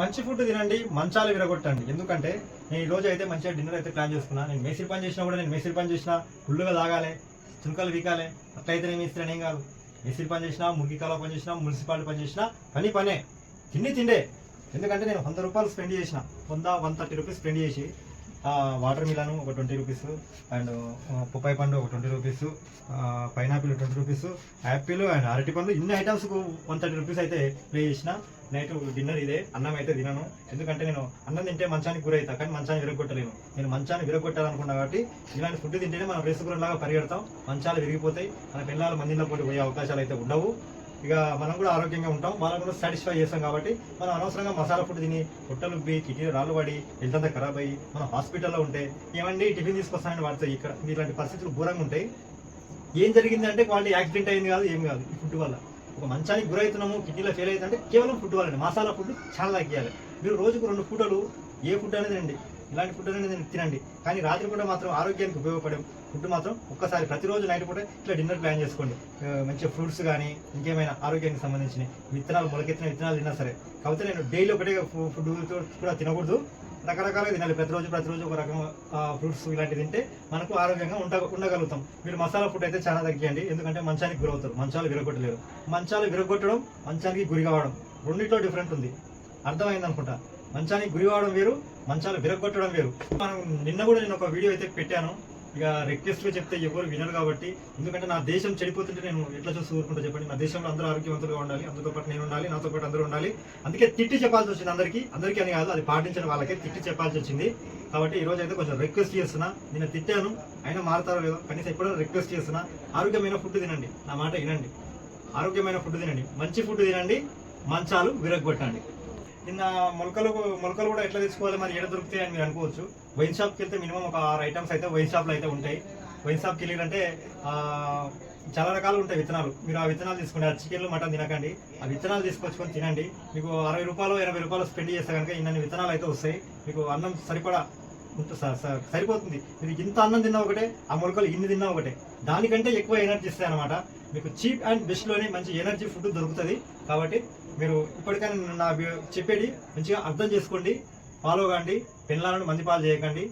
మంచి ఫుడ్ తినండి మంచాలు విరగొట్టండి. ఎందుకంటే నేను ఈ రోజు అయితే మంచిగా డిన్నర్ అయితే ప్లాన్ చేసుకున్నా. నేను మేసిరి పని చేసినా కూడా నేను మేసిరి పని చేసినా ఫుల్గా తాగాలి చుంకలు వీకాలి అట్లయితే నేను మేస్త్రి ఏం కాదు. మేసిరి పని చేసినా మురికి కాలువ పని చేసినా మున్సిపాలిటీ పని చేసినా పని పనే. తిండి తిండే. ఎందుకంటే నేను వంద రూపాయలు స్పెండ్ చేసిన. వంద వన్ థర్టీ రూపీస్ స్పెండ్ చేసి వాటర్ మిలాన్ ఒక ట్వంటీ రూపీస్ అండ్ పుప్పాయి పండు ఒక twenty rupees pineapple twenty rupees apple and అరటి పండు ఇన్ని ఐటమ్స్కు వన్ థర్టీ రూపీస్ అయితే ప్లే చేసిన. నైట్ డిన్నర్ ఇదే అన్నం అయితే తినను. ఎందుకంటే నేను అన్నం తింటే మంచానికి గురవుతా కానీ మంచాన్ని విరగొట్టలేను. నేను మంచాన్ని విరగొట్టాలనుకున్నా కాబట్టి ఇలాంటి ఫుడ్ తింటేనే మనం రేసుగురంలాగా పరిగెడతాం. మంచాలు విరిగిపోతాయి. మన పిల్లలు మందిలో పోటీ పోయే అవకాశాలు అయితే ఉండవు. ఇక మనం కూడా ఆరోగ్యంగా ఉంటాం మనం కూడా సాటిస్ఫై చేస్తాం కాబట్టి మనం అనవసరంగా మసాలా ఫుడ్ తిని పుట్టలుబ్బి ఉబ్బి కిడ్నీ రాళ్ళు పడి హెల్త్ అంతా ఖరాబ్ అయ్యి మనం హాస్పిటల్లో ఉంటే ఏమండి టిఫిన్ తీసుకొస్తామని వాడతాయి ఇక్కడ ఇలాంటి పరిస్థితులు ఘోరంగా ఉంటాయి. ఏం జరిగింది అంటే క్వాలిటీ యాక్సిడెంట్ అయింది కాదు ఏం కాదు ఈ ఫుడ్ వల్ల. ఒక మంచానికి గురవుతున్నాము కిడ్నీలో ఫెయిల్ అవుతుందంటే కేవలం ఫుడ్ వల్లనే మసాలా ఫుడ్ చాలా తగ్గియాలి. మీరు రోజుకు రెండు పూటలు ఏ ఫుడ్ అనేది అండి ఇలాంటి ఫుడ్ అనేది తినండి. కానీ రాత్రి పూట మాత్రం ఆరోగ్యానికి ఉపయోగపడే ఫుడ్ మాత్రం ఒక్కసారి ప్రతిరోజు నైట్ పూట ఇట్లా డిన్నర్ ప్లాన్ చేసుకోండి. మంచి ఫ్రూట్స్ కానీ ఇంకేమైనా ఆరోగ్యానికి సంబంధించిన విత్తనాలు మొలకెత్తిన విత్తనాలు తిన్నా సరే. కాకపోతే నేను డైలీ ఒకటే ఫుడ్ కూడా తినకూడదు. రకరకాలుగా తినాలి. ప్రతిరోజు ప్రతిరోజు ఒక రకం ఫ్రూట్స్ ఇలాంటివి తింటే మనకు ఆరోగ్యంగా ఉండ ఉండగలుగుతాం. మీరు మసాలా ఫుడ్ అయితే చాలా తగ్గియండి. ఎందుకంటే మంచానికి గురవుతారు. మంచాలు విరగొట్టలేరు. మంచాలు విరగొట్టడం మంచానికి గురి కావడం రెండిట్లో డిఫరెంట్ ఉంది. అర్థమైంది అనుకుంటా మంచానికి గురి కావడం వేరు మంచాలు విరగొట్టడం వేరు. మనం నిన్న కూడా నేను ఒక వీడియో అయితే పెట్టాను. ఇక రిక్వెస్ట్గా చెప్తే ఎవరు వినరు కాబట్టి ఎందుకంటే నా దేశం చెడిపోతుంటే నేను ఎట్లా చూసి ఊరుకుంటా చెప్పండి. నా దేశంలో అందరూ ఆరోగ్యవంతులుగా ఉండాలి అందరితో పాటు నేను ఉండాలి నాతో పాటు అందరూ ఉండాలి. అందుకే తిట్టి చెప్పాల్సి వచ్చింది అందరికీ. అందరికీ అని కాదు అది పాటించిన వాళ్ళకే తిట్టి చెప్పాల్సి వచ్చింది. కాబట్టి ఈ రోజు అయితే కొంచెం రిక్వెస్ట్ చేస్తున్నా. నేను తిట్టాను అయినా మారుతారో లేదో కనీసం ఎప్పుడో రిక్వెస్ట్ చేస్తున్నా. ఆరోగ్యమైన ఫుడ్ తినండి నా మాట వినండి. ఆరోగ్యమైన ఫుడ్ తినండి మంచి ఫుడ్ తినండి మంచాలు విరగొట్టండి నిన్న మొలకలు మొలకలు కూడా ఎట్లా తీసుకోవాలి మరి ఎక్కడ దొరుకుతాయి అని మీరు అనుకోవచ్చు. వైన్ షాప్కి వెళ్తే మినిమం ఒక ఆరు ఐటమ్స్ అయితే వైన్ షాప్లో అయితే ఉంటాయి. వైన్ షాప్కి వెళ్ళారంటే చాలా రకాలు ఉంటాయి విత్తనాలు. మీరు ఆ విత్తనాలు తీసుకోండి ఆ చికెన్లు మటన్ తినకండి. ఆ విత్తనాలు తీసుకొచ్చుకొని తినండి. మీకు అరవై రూపాయలు ఎనభై రూపాయలు స్పెండ్ చేస్తే కనుక ఇన్ని విత్తనాలు అయితే వస్తాయి. మీకు అన్నం సరిపడా ఉంటు- సరిపోతుంది. మీరు ఇంత అన్నం తిన్నా ఒకటే ఆ మొలకలు ఇన్ని తిన్నా ఒకటే. దానికంటే ఎక్కువ ఎనర్జీ ఇస్తాయి అనమాట మీకు చీప్ అండ్ బెస్ట్లోనే మంచి ఎనర్జీ ఫుడ్ దొరుకుతుంది. కాబట్టి మీరు ఇప్పటికైనా నా చెప్పేది మంచిగా అర్థం చేసుకోండి ఫాలో కాండి పిల్లలను మంది పాలు చేయకండి.